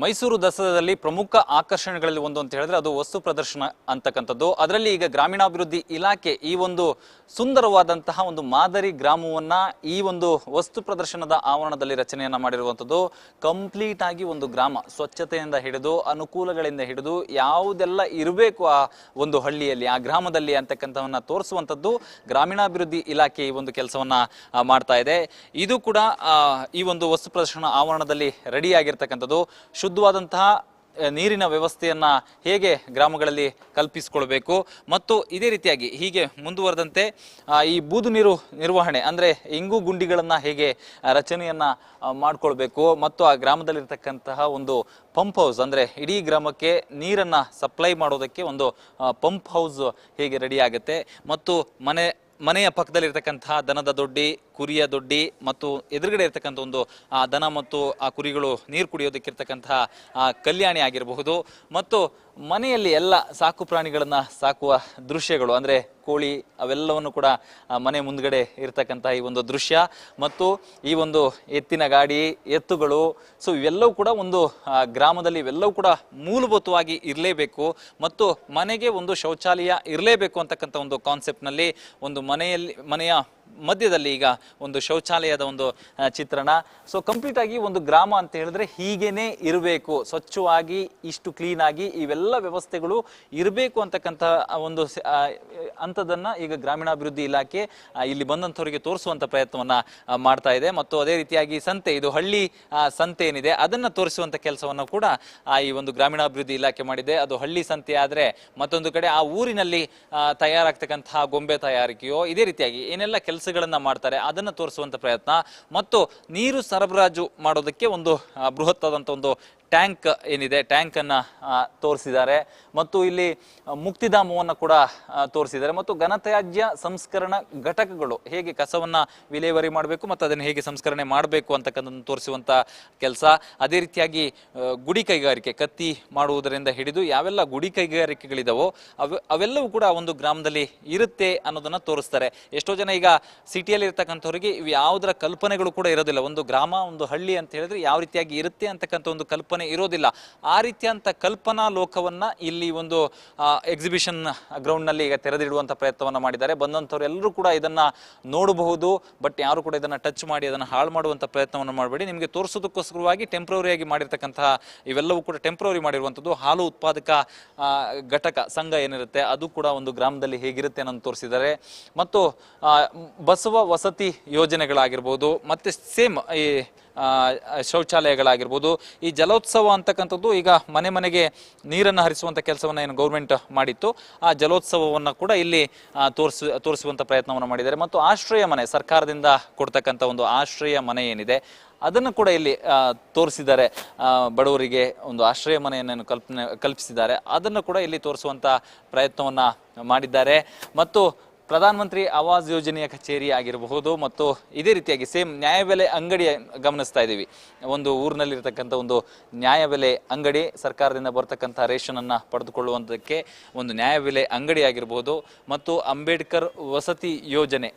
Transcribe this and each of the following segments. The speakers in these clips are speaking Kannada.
ಮೈಸೂರು ದಸರಾದಲ್ಲಿ ಪ್ರಮುಖ ಆಕರ್ಷಣೆಗಳಲ್ಲಿ ಒಂದು ಅಂತ ಹೇಳಿದ್ರೆ ಅದು ವಸ್ತು ಪ್ರದರ್ಶನ ಅಂತಕ್ಕಂಥದ್ದು. ಅದರಲ್ಲಿ ಈಗ ಗ್ರಾಮೀಣಾಭಿವೃದ್ಧಿ ಇಲಾಖೆ ಈ ಒಂದು ಸುಂದರವಾದಂತಹ ಒಂದು ಮಾದರಿ ಗ್ರಾಮವನ್ನ ಈ ಒಂದು ವಸ್ತು ಪ್ರದರ್ಶನದ ಆವರಣದಲ್ಲಿ ರಚನೆಯನ್ನ ಮಾಡಿರುವಂಥದ್ದು. ಕಂಪ್ಲೀಟ್ ಆಗಿ ಒಂದು ಗ್ರಾಮ ಸ್ವಚ್ಛತೆಯಿಂದ ಹಿಡಿದು, ಅನುಕೂಲಗಳಿಂದ ಹಿಡಿದು ಯಾವುದೆಲ್ಲ ಇರಬೇಕು ಆ ಒಂದು ಹಳ್ಳಿಯಲ್ಲಿ, ಆ ಗ್ರಾಮದಲ್ಲಿ ಅಂತಕ್ಕಂಥವನ್ನ ತೋರಿಸುವಂಥದ್ದು ಗ್ರಾಮೀಣಾಭಿವೃದ್ಧಿ ಇಲಾಖೆ ಈ ಒಂದು ಕೆಲಸವನ್ನ ಮಾಡ್ತಾ ಇದೆ. ಇದು ಕೂಡ ಈ ಒಂದು ವಸ್ತು ಪ್ರದರ್ಶನ ಆವರಣದಲ್ಲಿ ರೆಡಿ ಆಗಿರ್ತಕ್ಕಂಥದ್ದು. ಶುದ್ಧವಾದಂತಹ ನೀರಿನ ವ್ಯವಸ್ಥೆಯನ್ನ ಹೇಗೆ ಗ್ರಾಮಗಳಲ್ಲಿ ಕಲ್ಪಿಸಿಕೊಳ್ಬೇಕು ಮತ್ತು ಇದೇ ರೀತಿಯಾಗಿ ಹೀಗೆ ಮುಂದುವರೆದಂತೆ ಈ ಬೂದು ನೀರು ನಿರ್ವಹಣೆ, ಅಂದ್ರೆ ಇಂಗು ಗುಂಡಿಗಳನ್ನ ಹೇಗೆ ರಚನೆಯನ್ನ ಮಾಡ್ಕೊಳ್ಬೇಕು ಮತ್ತು ಆ ಗ್ರಾಮದಲ್ಲಿರ್ತಕ್ಕಂತಹ ಒಂದು ಪಂಪ್ ಹೌಸ್, ಅಂದ್ರೆ ಇಡೀ ಗ್ರಾಮಕ್ಕೆ ನೀರನ್ನ ಸಪ್ಲೈ ಮಾಡೋದಕ್ಕೆ ಒಂದು ಪಂಪ್ ಹೌಸ್ ಹೇಗೆ ರೆಡಿ ಆಗುತ್ತೆ ಮತ್ತು ಮನೆ, ಮನೆಯ ಪಕ್ಕದಲ್ಲಿರ್ತಕ್ಕಂತಹ ದನದ ದೊಡ್ಡಿ ಕುರಿಯ ದೊಡ್ಡಿ ಮತ್ತು ಎದುರುಗಡೆ ಇರತಕ್ಕಂಥ ಒಂದು ದನ ಮತ್ತು ಆ ಕುರಿಗಳು ನೀರು ಕುಡಿಯೋದಕ್ಕಿರ್ತಕ್ಕಂತಹ ಕಲ್ಯಾಣಿ ಆಗಿರಬಹುದು. ಮತ್ತು ಮನೆಯಲ್ಲಿ ಎಲ್ಲ ಸಾಕು ಪ್ರಾಣಿಗಳನ್ನ ಸಾಕುವ ದೃಶ್ಯಗಳು, ಅಂದ್ರೆ ಕೋಳಿ ಅವೆಲ್ಲವನ್ನು ಕೂಡ ಮನೆ ಮುಂದ್ಗಡೆ ಇರ್ತಕ್ಕಂತಹ ಈ ಒಂದು ದೃಶ್ಯ. ಮತ್ತು ಈ ಒಂದು ಎತ್ತಿನ ಗಾಡಿ, ಎತ್ತುಗಳು, ಸೊ ಇವೆಲ್ಲವೂ ಕೂಡ ಒಂದು ಗ್ರಾಮದಲ್ಲಿ ಇವೆಲ್ಲವೂ ಕೂಡ ಮೂಲಭೂತವಾಗಿ ಇರಲೇಬೇಕು. ಮತ್ತು ಮನೆಗೆ ಒಂದು ಶೌಚಾಲಯ ಇರಲೇಬೇಕು ಅಂತಕ್ಕಂಥ ಒಂದು ಕಾನ್ಸೆಪ್ಟ್ನಲ್ಲಿ ಒಂದು ಮನೆಯಲ್ಲಿ, ಮನೆಯ ಮಧ್ಯದಲ್ಲಿ ಈಗ ಒಂದು ಶೌಚಾಲಯದ ಒಂದು ಚಿತ್ರಣ. ಸೊ ಕಂಪ್ಲೀಟ್ ಆಗಿ ಒಂದು ಗ್ರಾಮ ಅಂತ ಹೇಳಿದ್ರೆ ಹೀಗೇನೆ ಇರಬೇಕು. ಸ್ವಚ್ಛವಾಗಿ, ಇಷ್ಟು ಕ್ಲೀನ್ ಆಗಿ ಇವೆಲ್ಲ ವ್ಯವಸ್ಥೆಗಳು ಇರಬೇಕು ಅಂತಕ್ಕಂತಹ ಒಂದು ಅಂತದನ್ನ ಈಗ ಗ್ರಾಮೀಣಾಭಿವೃದ್ಧಿ ಇಲಾಖೆ ಇಲ್ಲಿ ಬಂದಂಥವರಿಗೆ ತೋರಿಸುವಂತ ಪ್ರಯತ್ನವನ್ನ ಮಾಡ್ತಾ ಇದೆ. ಮತ್ತು ಅದೇ ರೀತಿಯಾಗಿ ಸಂತೆ, ಇದು ಹಳ್ಳಿ ಸಂತೆ ಏನಿದೆ, ಅದನ್ನ ತೋರಿಸುವಂತ ಕೆಲಸವನ್ನು ಕೂಡ ಈ ಒಂದು ಗ್ರಾಮೀಣಾಭಿವೃದ್ಧಿ ಇಲಾಖೆ ಮಾಡಿದೆ. ಅದು ಹಳ್ಳಿ ಸಂತೆ ಆದ್ರೆ ಮತ್ತೊಂದು ಕಡೆ ಆ ಊರಿನಲ್ಲಿ ತಯಾರಾಗ್ತಕ್ಕಂತಹ ಗೊಂಬೆ ತಯಾರಿಕೆಯೋ, ಇದೇ ರೀತಿಯಾಗಿ ಏನೆಲ್ಲ ಕೆಲಸಗಳನ್ನ ಮಾಡ್ತಾರೆ ಅದನ್ನು ತೋರಿಸುವಂತ ಪ್ರಯತ್ನ. ಮತ್ತು ನೀರು ಸರಬರಾಜು ಮಾಡೋದಕ್ಕೆ ಒಂದು ಬೃಹತ್ತಾದಂಥ ಒಂದು ಟ್ಯಾಂಕ್ ಏನಿದೆ ಟ್ಯಾಂಕ್ ಅನ್ನ ಆ, ತೋರಿಸಿದ್ದಾರೆ. ಮತ್ತು ಇಲ್ಲಿ ಮುಕ್ತಿಧಾಮವನ್ನು ಕೂಡ ತೋರಿಸಿದ್ದಾರೆ. ಮತ್ತು ಘನತ್ಯಾಜ್ಯ ಸಂಸ್ಕರಣ ಘಟಕಗಳು ಹೇಗೆ ಕಸವನ್ನ ವಿಲೇವಾರಿ ಮಾಡಬೇಕು ಮತ್ತು ಅದನ್ನು ಹೇಗೆ ಸಂಸ್ಕರಣೆ ಮಾಡಬೇಕು ಅಂತಕ್ಕಂಥದ್ದನ್ನು ತೋರಿಸುವಂತ ಕೆಲಸ. ಅದೇ ರೀತಿಯಾಗಿ ಗುಡಿ ಕೈಗಾರಿಕೆ ಕತ್ತಿ ಮಾಡುವುದರಿಂದ ಹಿಡಿದು ಯಾವೆಲ್ಲ ಗುಡಿ ಕೈಗಾರಿಕೆಗಳಿದಾವೋ ಅವ ಅವೆಲ್ಲವೂ ಕೂಡ ಒಂದು ಗ್ರಾಮದಲ್ಲಿ ಇರುತ್ತೆ ಅನ್ನೋದನ್ನ ತೋರಿಸ್ತಾರೆ. ಎಷ್ಟೋ ಜನ ಈಗ ಸಿಟಿಯಲ್ಲಿ ಇರ್ತಕ್ಕಂಥವ್ರಿಗೆ ಇವು ಯಾವುದರ ಕಲ್ಪನೆಗಳು ಕೂಡ ಇರೋದಿಲ್ಲ. ಒಂದು ಗ್ರಾಮ ಒಂದು ಹಳ್ಳಿ ಅಂತ ಹೇಳಿದ್ರೆ ಯಾವ ರೀತಿಯಾಗಿ ಇರುತ್ತೆ ಅಂತಕ್ಕಂಥ ಒಂದು ಕಲ್ಪನೆ ಇರೋದಿಲ್ಲ. ಆ ರೀತಿಯಂತ ಕಲ್ಪನಾ ಲೋಕವನ್ನ ಇಲ್ಲಿ ಒಂದು ಎಕ್ಸಿಬಿಷನ್ ಗ್ರೌಂಡ್ನಲ್ಲಿ ಈಗ ತೆರೆದಿಡುವಂತ ಪ್ರಯತ್ನವನ್ನ ಮಾಡಿದ್ದಾರೆ. ಬಂದಂಥವ್ರು ಎಲ್ಲರೂ ಕೂಡ ಇದನ್ನ ನೋಡಬಹುದು ಬಟ್ ಯಾರು ಕೂಡ ಇದನ್ನ ಟಚ್ ಮಾಡಿ, ಅದನ್ನ ಹಾಳು ಮಾಡುವಂತ ಪ್ರಯತ್ನವನ್ನು ಮಾಡಬೇಡಿ. ನಿಮಗೆ ತೋರಿಸೋದಕ್ಕೋಸ್ಕರವಾಗಿ ಟೆಂಪ್ರವರಿಯಾಗಿ ಮಾಡಿರ್ತಕ್ಕಂತಹ ಇವೆಲ್ಲವೂ ಕೂಡ ಟೆಂಪ್ರವರಿ ಮಾಡಿರುವಂಥದ್ದು ಹಾಲು ಉತ್ಪಾದಕ ಘಟಕ, ಸಂಘ ಏನಿರುತ್ತೆ, ಅದು ಕೂಡ ಒಂದು ಗ್ರಾಮದಲ್ಲಿ ಹೇಗಿರುತ್ತೆ ಅನ್ನೋದು ತೋರಿಸಿದ್ದಾರೆ. ಮತ್ತು ಬಸವ ವಸತಿ ಯೋಜನೆಗಳಾಗಿರ್ಬೋದು, ಮತ್ತೆ ಸೇಮ್ ಈ ಶೌಚಾಲಯಗಳಾಗಿರ್ಬೋದು, ಈ ಜಲೋತ್ಸವ ಅಂತಕ್ಕಂಥದ್ದು ಈಗ ಮನೆ ಮನೆಗೆ ನೀರನ್ನು ಹರಿಸುವಂಥ ಕೆಲಸವನ್ನು ಏನು ಗೌರ್ಮೆಂಟ್ ಮಾಡಿತ್ತು. ಆ ಜಲೋತ್ಸವವನ್ನು ಕೂಡ ಇಲ್ಲಿ ತೋರಿಸ ತೋರಿಸು ತೋರಿಸುವಂಥ ಪ್ರಯತ್ನವನ್ನು ಮಾಡಿದ್ದಾರೆ. ಮತ್ತು ಆಶ್ರಯ ಮನೆ, ಸರ್ಕಾರದಿಂದ ಕೊಡ್ತಕ್ಕಂಥ ಒಂದು ಆಶ್ರಯ ಮನೆ ಏನಿದೆ, ಅದನ್ನು ಕೂಡ ಇಲ್ಲಿ ತೋರಿಸಿದ್ದಾರೆ. ಬಡವರಿಗೆ ಒಂದು ಆಶ್ರಯ ಮನೆಯನ್ನು ಕಲ್ಪನೆ, ಕಲ್ಪಿಸಿದ್ದಾರೆ. ಅದನ್ನು ಕೂಡ ಇಲ್ಲಿ ತೋರಿಸುವಂಥ ಪ್ರಯತ್ನವನ್ನು ಮಾಡಿದ್ದಾರೆ. ಮತ್ತು ಪ್ರಧಾನಮಂತ್ರಿ ಆವಾಸ್ ಯೋಜನೆಯ ಕಚೇರಿ ಆಗಿರಬಹುದು ಮತ್ತು ಇದೇ ರೀತಿಯಾಗಿ ಸೇಮ್ ನ್ಯಾಯಬೆಲೆ ಅಂಗಡಿ ಗಮನಿಸ್ತಾ ಇದ್ದೀವಿ. ಒಂದು ಊರಿನಲ್ಲಿರ್ತಕ್ಕಂಥ ಒಂದು ನ್ಯಾಯಬೆಲೆ ಅಂಗಡಿ, ಸರ್ಕಾರದಿಂದ ಬರ್ತಕ್ಕಂಥ ರೇಷನ್ ಅನ್ನ ಪಡೆದುಕೊಳ್ಳುವಂಥದ್ದಕ್ಕೆ ಒಂದು ನ್ಯಾಯಬೆಲೆ ಅಂಗಡಿ ಆಗಿರಬಹುದು ಮತ್ತು ಅಂಬೇಡ್ಕರ್ ವಸತಿ ಯೋಜನೆ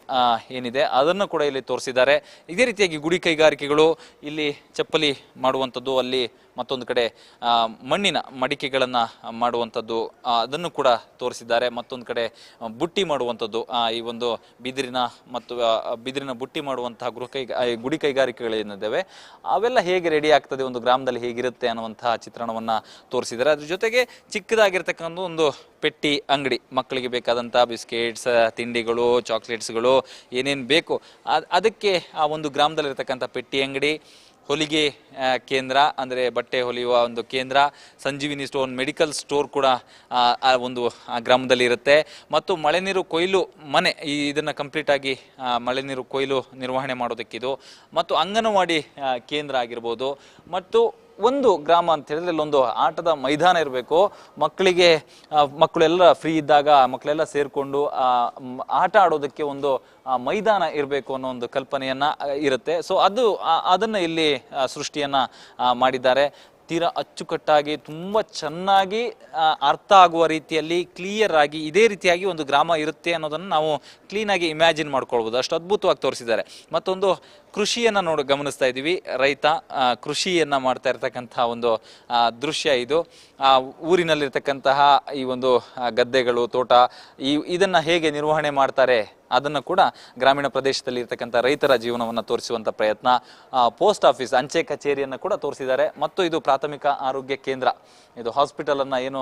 ಏನಿದೆ ಅದನ್ನು ಕೂಡ ಇಲ್ಲಿ ತೋರಿಸಿದ್ದಾರೆ. ಇದೇ ರೀತಿಯಾಗಿ ಗುಡಿ ಕೈಗಾರಿಕೆಗಳು ಇಲ್ಲಿ ಚಪ್ಪಲಿ ಮಾಡುವಂಥದ್ದು ಅಲ್ಲಿ ಮತ್ತೊಂದು ಕಡೆ ಮಣ್ಣಿನ ಮಡಿಕೆಗಳನ್ನು ಮಾಡುವಂಥದ್ದು ಅದನ್ನು ಕೂಡ ತೋರಿಸಿದ್ದಾರೆ. ಮತ್ತೊಂದು ಕಡೆ ಬುಟ್ಟಿ ಮಾಡುವಂಥದ್ದು ಈ ಒಂದು ಬಿದಿರಿನ ಮತ್ತು ಬಿದಿರಿನ ಬುಟ್ಟಿ ಮಾಡುವಂತಹ ಗೃಹ ಕೈ ಗುಡಿ ಕೈಗಾರಿಕೆಗಳೇನಿದ್ದಾವೆ, ಅವೆಲ್ಲ ಹೇಗೆ ರೆಡಿ ಆಗ್ತದೆ, ಒಂದು ಗ್ರಾಮದಲ್ಲಿ ಹೇಗಿರುತ್ತೆ ಅನ್ನುವಂತಹ ಚಿತ್ರಣವನ್ನ ತೋರಿಸಿದ್ದಾರೆ. ಅದ್ರ ಜೊತೆಗೆ ಚಿಕ್ಕದಾಗಿರ್ತಕ್ಕಂಥ ಒಂದು ಪೆಟ್ಟಿ, ಅಂಗಡಿ, ಮಕ್ಕಳಿಗೆ ಬೇಕಾದಂಥ ಬಿಸ್ಕೆಟ್ಸ್, ತಿಂಡಿಗಳು, ಚಾಕ್ಲೇಟ್ಸ್ಗಳು ಏನೇನು ಬೇಕು, ಅದ್- ಅದಕ್ಕೆ ಆ ಒಂದು ಗ್ರಾಮದಲ್ಲಿರ್ತಕ್ಕಂಥ ಪೆಟ್ಟಿ, ಅಂಗಡಿ ಹೊಲಿಗೆ ಕೇಂದ್ರ ಅಂದರೆ ಬಟ್ಟೆ ಹೊಲಿಯುವ ಒಂದು ಕೇಂದ್ರ ಸಂಜೀವಿನಿ ಸ್ಟೋನ್ ಮೆಡಿಕಲ್ ಸ್ಟೋರ್ ಕೂಡ ಆ, ಒಂದು ಗ್ರಾಮದಲ್ಲಿ ಇರುತ್ತೆ. ಮತ್ತು ಮಳೆ ನೀರು ಕೊಯ್ಲು ಮನೆ ಈ ಇದನ್ನು ಕಂಪ್ಲೀಟ್ ಆಗಿ ಮಳೆ ನೀರು ಕೊಯ್ಲು ನಿರ್ವಹಣೆ ಮಾಡೋದಕ್ಕಿದು. ಮತ್ತು ಅಂಗನವಾಡಿ ಕೇಂದ್ರ ಆಗಿರ್ಬೋದು. ಮತ್ತು ಒಂದು ಗ್ರಾಮ ಅಂತ ಹೇಳಿದ್ರೆ ಇಲ್ಲೊಂದು ಆಟದ ಮೈದಾನ ಇರಬೇಕು. ಮಕ್ಕಳಿಗೆ ಮಕ್ಕಳೆಲ್ಲ ಫ್ರೀ ಇದ್ದಾಗ ಮಕ್ಕಳೆಲ್ಲ ಸೇರಿಕೊಂಡು ಆಟ ಆಡೋದಕ್ಕೆ ಒಂದು ಮೈದಾನ ಇರಬೇಕು ಅನ್ನೋ ಒಂದು ಕಲ್ಪನೆಯನ್ನ ಇರುತ್ತೆ. ಸೊ ಅದು ಅದನ್ನ ಇಲ್ಲಿ ಸೃಷ್ಟಿಯನ್ನ ಮಾಡಿದ್ದಾರೆ. ತೀರಾ ಅಚ್ಚುಕಟ್ಟಾಗಿ, ತುಂಬ ಚೆನ್ನಾಗಿ ಅರ್ಥ ಆಗುವ ರೀತಿಯಲ್ಲಿ ಕ್ಲಿಯರ್ ಆಗಿ, ಇದೇ ರೀತಿಯಾಗಿ ಒಂದು ಗ್ರಾಮ ಇರುತ್ತೆ ಅನ್ನೋದನ್ನು ನಾವು ಕ್ಲೀನಾಗಿ ಇಮ್ಯಾಜಿನ್ ಮಾಡ್ಕೊಳ್ಬೋದು. ಅಷ್ಟು ಅದ್ಭುತವಾಗಿ ತೋರಿಸಿದ್ದಾರೆ. ಮತ್ತೊಂದು ಕೃಷಿಯನ್ನು ನೋಡಿ ಗಮನಿಸ್ತಾ ಇದ್ದೀವಿ. ರೈತ ಕೃಷಿಯನ್ನು ಮಾಡ್ತಾ ಇರ್ತಕ್ಕಂಥ ಒಂದು ದೃಶ್ಯ ಇದು. ಊರಿನಲ್ಲಿರ್ತಕ್ಕಂತಹ ಈ ಒಂದು ಗದ್ದೆಗಳು, ತೋಟ, ಈ, ಇದನ್ನು ಹೇಗೆ ನಿರ್ವಹಣೆ ಮಾಡ್ತಾರೆ? ಅದನ್ನು ಕೂಡ ಗ್ರಾಮೀಣ ಪ್ರದೇಶದಲ್ಲಿ ಇರ್ತಕ್ಕಂಥ ರೈತರ ಜೀವನವನ್ನು ತೋರಿಸುವಂಥ ಪ್ರಯತ್ನ ಪೋಸ್ಟ್ ಆಫೀಸ್ ಅಂಚೆ ಕಚೇರಿಯನ್ನು ಕೂಡ ತೋರಿಸಿದ್ದಾರೆ. ಮತ್ತು ಇದು ಪ್ರಾಥಮಿಕ ಆರೋಗ್ಯ ಕೇಂದ್ರ. ಇದು ಹಾಸ್ಪಿಟಲನ್ನು ಏನು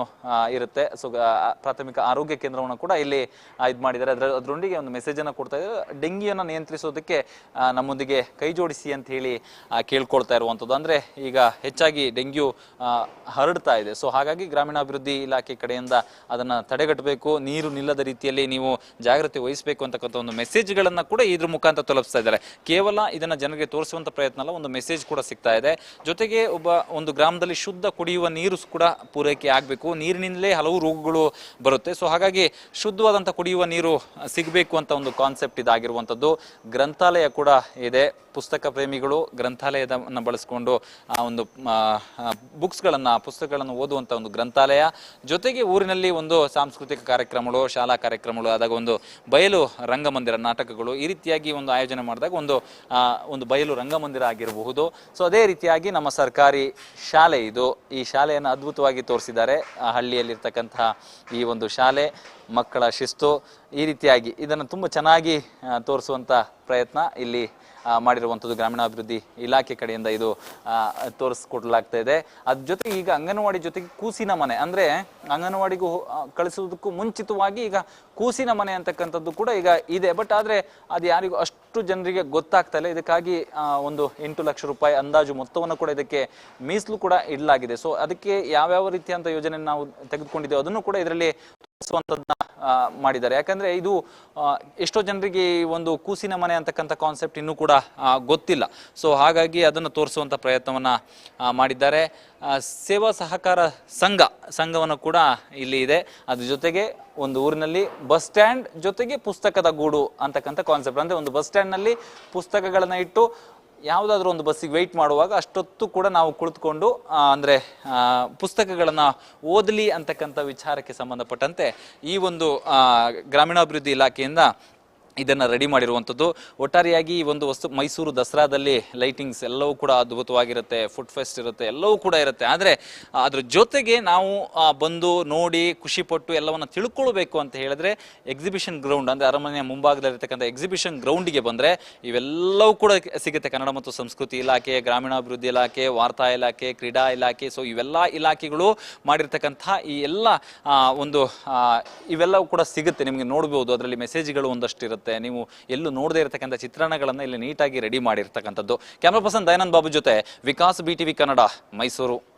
ಇರುತ್ತೆ. ಸೊ ಪ್ರಾಥಮಿಕ ಆರೋಗ್ಯ ಕೇಂದ್ರವನ್ನು ಕೂಡ ಇಲ್ಲಿ ಇದು ಮಾಡಿದ್ದಾರೆ. ಅದರ, ಅದರೊಂದಿಗೆ ಒಂದು ಮೆಸೇಜ್ ಅನ್ನು ಕೊಡ್ತಾ ಇದ್ದಾರೆ. ಡೆಂಗಿಯನ್ನು ನಿಯಂತ್ರಿಸೋದಕ್ಕೆ ನಮ್ಮೊಂದಿಗೆ ಕೈ ಜೋಡಿಸಿ ಅಂತ ಹೇಳಿ ಕೇಳ್ಕೊಳ್ತಾ ಇರುವಂಥದ್ದು ಅಂದ್ರೆ ಈಗ ಹೆಚ್ಚಾಗಿ ಡೆಂಗ್ಯೂ ಹರಡ್ತಾ ಇದೆ. ಸೊ ಹಾಗಾಗಿ ಗ್ರಾಮೀಣಾಭಿವೃದ್ಧಿ ಇಲಾಖೆ ಕಡೆಯಿಂದ ಅದನ್ನ ತಡೆಗಟ್ಟಬೇಕು. ನೀರು ನಿಲ್ಲದ ರೀತಿಯಲ್ಲಿ ನೀವು ಜಾಗೃತಿ ವಹಿಸಬೇಕು ಅಂತಕ್ಕಂಥ ಒಂದು ಮೆಸೇಜ್ಗಳನ್ನು ಕೂಡ ಇದ್ರ ಮುಖಾಂತರ ತಲುಪಿಸ್ತಾ ಇದ್ದಾರೆ. ಕೇವಲ ಇದನ್ನ ಜನರಿಗೆ ತೋರಿಸುವಂತ ಪ್ರಯತ್ನ ಅಲ್ಲ, ಒಂದು ಮೆಸೇಜ್ ಕೂಡ ಸಿಗ್ತಾ ಇದೆ. ಜೊತೆಗೆ ಒಬ್ಬ ಒಂದು ಗ್ರಾಮದಲ್ಲಿ ಶುದ್ಧ ಕುಡಿಯುವ ನೀರು ಕೂಡ ಪೂರೈಕೆ ಆಗಬೇಕು. ನೀರಿನಿಂದಲೇ ಹಲವು ರೋಗಗಳು ಬರುತ್ತೆ. ಸೊ ಹಾಗಾಗಿ ಶುದ್ಧವಾದಂಥ ಕುಡಿಯುವ ನೀರು ಸಿಗಬೇಕು ಅಂತ ಒಂದು ಕಾನ್ಸೆಪ್ಟ್ ಇದಾಗಿರುವಂಥದ್ದು ಗ್ರಂಥಾಲಯ ಕೂಡ ಇದೆ. ಪುಸ್ತಕ ಪ್ರೇಮಿಗಳು ಗ್ರಂಥಾಲಯದ ಬಳಸ್ಕೊಂಡು ಆ ಒಂದು ಬುಕ್ಸ್ಗಳನ್ನು ಪುಸ್ತಕಗಳನ್ನು ಓದುವಂಥ ಒಂದು ಗ್ರಂಥಾಲಯ. ಜೊತೆಗೆ ಊರಿನಲ್ಲಿ ಒಂದು ಸಾಂಸ್ಕೃತಿಕ ಕಾರ್ಯಕ್ರಮಗಳು, ಶಾಲಾ ಕಾರ್ಯಕ್ರಮಗಳು, ಆದಾಗ ಒಂದು ಬಯಲು ರಂಗಮಂದಿರ ನಾಟಕಗಳು ಈ ರೀತಿಯಾಗಿ ಒಂದು ಆಯೋಜನೆ ಮಾಡಿದಾಗ ಒಂದು ಒಂದು ಬಯಲು ರಂಗಮಂದಿರ ಆಗಿರಬಹುದು. ಸೊ ಅದೇ ರೀತಿಯಾಗಿ ನಮ್ಮ ಸರ್ಕಾರಿ ಶಾಲೆ ಇದು. ಈ ಶಾಲೆಯನ್ನು ಅದ್ಭುತವಾಗಿ ತೋರಿಸಿದ್ದಾರೆ. ಹಳ್ಳಿಯಲ್ಲಿರ್ತಕ್ಕಂತಹ ಈ ಒಂದು ಶಾಲೆ, ಮಕ್ಕಳ ಶಿಸ್ತು ಈ ರೀತಿಯಾಗಿ ಇದನ್ನು ತುಂಬ ಚೆನ್ನಾಗಿ ತೋರಿಸುವಂಥ ಪ್ರಯತ್ನ ಇಲ್ಲಿ ಮಾಡಿರುವಂಥದ್ದು ಗ್ರಾಮೀಣಾಭಿವೃದ್ಧಿ ಇಲಾಖೆ ಕಡೆಯಿಂದ ಇದು ತೋರಿಸ್ಕೊಡ್ಲಾಗ್ತಾ ಇದೆ. ಅದ್ರ ಜೊತೆಗೆ ಈಗ ಅಂಗನವಾಡಿ ಜೊತೆಗೆ ಕೂಸಿನ ಮನೆ, ಅಂದ್ರೆ ಅಂಗನವಾಡಿಗೂ ಕಳಿಸೋದಕ್ಕೂ ಮುಂಚಿತವಾಗಿ ಈಗ ಕೂಸಿನ ಮನೆ ಅಂತಕ್ಕಂಥದ್ದು ಕೂಡ ಈಗ ಇದೆ. ಬಟ್ ಆದ್ರೆ ಅದು ಯಾರಿಗೂ ಅಷ್ಟು ಜನರಿಗೆ ಗೊತ್ತಾಗ್ತಾ ಇಲ್ಲ. ಇದಕ್ಕಾಗಿ ಒಂದು ಎಂಟು ಲಕ್ಷ ರೂಪಾಯಿ ಅಂದಾಜು ಮೊತ್ತವನ್ನು ಕೂಡ ಇದಕ್ಕೆ ಮೀಸಲು ಕೂಡ ಇಡಲಾಗಿದೆ. ಸೊ ಅದಕ್ಕೆ ಯಾವ್ಯಾವ ರೀತಿಯಂತ ಯೋಜನೆ ನಾವು ತೆಗೆದುಕೊಂಡಿದ್ದೇವೆ ಅದನ್ನು ಕೂಡ ಇದರಲ್ಲಿ ತೋರಿಸುವಂಥದ್ದನ್ನ ಮಾಡಿದ್ದಾರೆ. ಯಾಕಂದ್ರೆ ಇದು ಎಷ್ಟೋ ಜನರಿಗೆ ಒಂದು ಕೂಸಿನ ಮನೆ ಅಂತಕ್ಕಂಥ ಕಾನ್ಸೆಪ್ಟ್ ಇನ್ನೂ ಕೂಡ ಗೊತ್ತಿಲ್ಲ. ಸೊ ಹಾಗಾಗಿ ಅದನ್ನು ತೋರಿಸುವಂಥ ಪ್ರಯತ್ನವನ್ನ ಮಾಡಿದ್ದಾರೆ. ಸೇವಾ ಸಹಕಾರ ಸಂಘ, ಸಂಘವನ್ನು ಕೂಡ ಇಲ್ಲಿ ಇದೆ. ಅದ್ರ ಜೊತೆಗೆ ಒಂದು ಊರಿನಲ್ಲಿ ಬಸ್ ಸ್ಟ್ಯಾಂಡ್ ಜೊತೆಗೆ ಪುಸ್ತಕದ ಗೂಡು ಅಂತಕ್ಕಂಥ ಕಾನ್ಸೆಪ್ಟ್ ಅಂದ್ರೆ ಒಂದು ಬಸ್ ಸ್ಟ್ಯಾಂಡ್ನಲ್ಲಿ ಪುಸ್ತಕಗಳನ್ನು ಇಟ್ಟು ಯಾವುದಾದ್ರೂ ಒಂದು ಬಸ್ಸಿಗೆ ವೆಯ್ಟ್ ಮಾಡುವಾಗ ಅಷ್ಟೊತ್ತು ಕೂಡ ನಾವು ಕುಳಿತುಕೊಂಡು ಅಂದರೆ ಪುಸ್ತಕಗಳನ್ನು ಓದಲಿ ಅಂತಕ್ಕಂಥ ವಿಚಾರಕ್ಕೆ ಸಂಬಂಧಪಟ್ಟಂತೆ ಈ ಒಂದು ಗ್ರಾಮೀಣಾಭಿವೃದ್ಧಿ ಇಲಾಖೆಯಿಂದ ಇದನ್ನ ರೆಡಿ ಮಾಡಿರುವಂಥದ್ದು. ಒಟ್ಟಾರೆಯಾಗಿ ಈ ಒಂದು ವಸ್ತು ಮೈಸೂರು ದಸರಾದಲ್ಲಿ ಲೈಟಿಂಗ್ಸ್ ಎಲ್ಲವೂ ಕೂಡ ಅದ್ಭುತವಾಗಿರುತ್ತೆ ಫುಡ್ ಫೆಸ್ಟ್ ಇರುತ್ತೆ, ಎಲ್ಲವೂ ಕೂಡ ಇರುತ್ತೆ. ಆದರೆ, ಅದ್ರ ಜೊತೆಗೆ ನಾವು ಬಂದು ನೋಡಿ ಖುಷಿಪಟ್ಟು ಎಲ್ಲವನ್ನ ತಿಳ್ಕೊಳ್ಬೇಕು ಅಂತ ಹೇಳಿದ್ರೆ ಎಕ್ಸಿಬಿಷನ್ ಗ್ರೌಂಡ್ ಅಂದ್ರೆ ಅರಮನೆಯ ಮುಂಭಾಗದಲ್ಲಿರ್ತಕ್ಕಂಥ ಎಕ್ಸಿಬಿಷನ್ ಗ್ರೌಂಡಿಗೆ ಬಂದ್ರೆ, ಇವೆಲ್ಲವೂ ಕೂಡ ಸಿಗುತ್ತೆ ಕನ್ನಡ ಮತ್ತು ಸಂಸ್ಕೃತಿ ಇಲಾಖೆ, ಗ್ರಾಮೀಣಾಭಿವೃದ್ಧಿ ಇಲಾಖೆ, ವಾರ್ತಾ ಇಲಾಖೆ, ಕ್ರೀಡಾ ಇಲಾಖೆ. ಸೊ ಇವೆಲ್ಲ ಇಲಾಖೆಗಳು ಮಾಡಿರ್ತಕ್ಕಂಥ ಈ ಎಲ್ಲ ಒಂದು ಇವೆಲ್ಲವೂ ಕೂಡ ಸಿಗುತ್ತೆ. ನಿಮಗೆ ನೋಡ್ಬೋದು, ಅದರಲ್ಲಿ ಮೆಸೇಜ್ಗಳು ಒಂದಷ್ಟು ಇರುತ್ತೆ ನೀವು ಎಲ್ಲೂ ನೋಡದೇ ಇರತಕ್ಕಂಥ ಚಿತ್ರಣಗಳನ್ನು ಇಲ್ಲಿ ನೀಟಾಗಿ ರೆಡಿ ಮಾಡಿರ್ತಕ್ಕಂಥದ್ದು. ಕ್ಯಾಮ್ರಾ ಪರ್ಸನ್ ದಯಾನಂದ್ ಬಾಬು ಜೊತೆ ವಿಕಾಸ್ ಬಿ ಟಿವಿ ಕನ್ನಡ, ಮೈಸೂರು.